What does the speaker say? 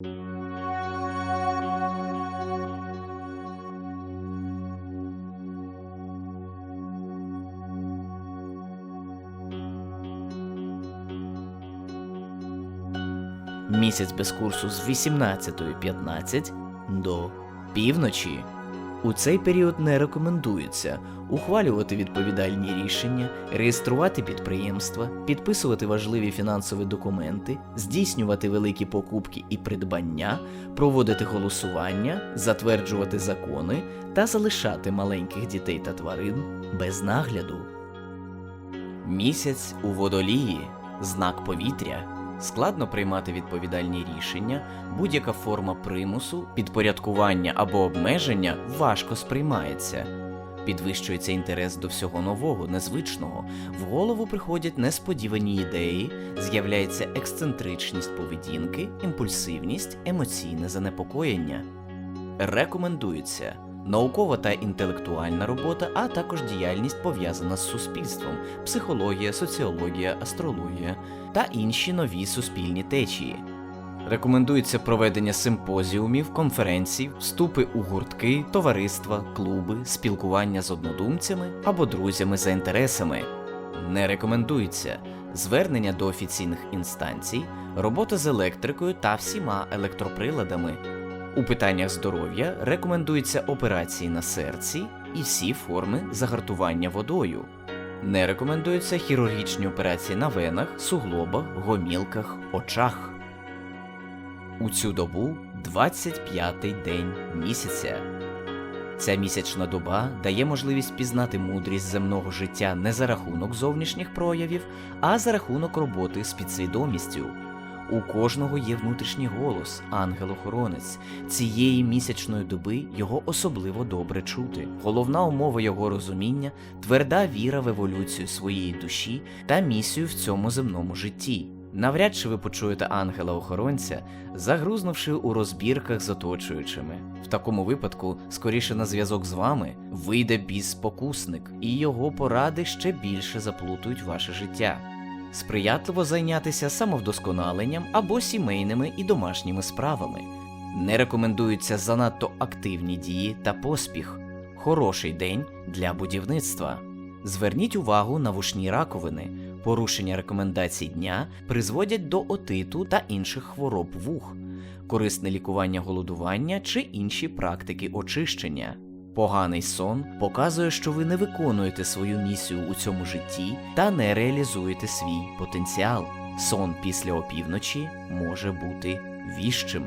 Місяць без курсу з 18.15 до півночі. У цей період не рекомендується ухвалювати відповідальні рішення, реєструвати підприємства, підписувати важливі фінансові документи, здійснювати великі покупки і придбання, проводити голосування, затверджувати закони та залишати маленьких дітей та тварин без нагляду. Місяць у водолії, знак повітря. Складно приймати відповідальні рішення, будь-яка форма примусу, підпорядкування або обмеження важко сприймається. Підвищується інтерес до всього нового, незвичного, в голову приходять несподівані ідеї, з'являється ексцентричність поведінки, імпульсивність, емоційне занепокоєння. Рекомендується наукова та інтелектуальна робота, а також діяльність пов'язана з суспільством, психологія, соціологія, астрологія та інші нові суспільні течії. Рекомендується проведення симпозіумів, конференцій, вступи у гуртки, товариства, клуби, спілкування з однодумцями або друзями за інтересами. Не рекомендується звернення до офіційних інстанцій, робота з електрикою та всіма електроприладами. У питаннях здоров'я рекомендуються операції на серці і всі форми загартування водою. Не рекомендуються хірургічні операції на венах, суглобах, гомілках, очах. У цю добу 25-й день місяця. Ця місячна доба дає можливість пізнати мудрість земного життя не за рахунок зовнішніх проявів, а за рахунок роботи з підсвідомістю. У кожного є внутрішній голос, ангел-охоронець. Цієї місячної доби його особливо добре чути. Головна умова його розуміння тверда віра в еволюцію своєї душі та місію в цьому земному житті. Навряд чи ви почуєте ангела-охоронця, загрузнувши у розбірках з оточуючими. В такому випадку, скоріше на зв'язок з вами вийде біс-спокусник, і його поради ще більше заплутують ваше життя. Сприятливо зайнятися самовдосконаленням або сімейними і домашніми справами. Не рекомендуються занадто активні дії та поспіх. Хороший день для будівництва. Зверніть увагу на вушні раковини. Порушення рекомендацій дня призводять до отиту та інших хвороб вух, корисне лікування голодування чи інші практики очищення. Поганий сон показує, що ви не виконуєте свою місію у цьому житті та не реалізуєте свій потенціал. Сон після опівночі може бути віщим.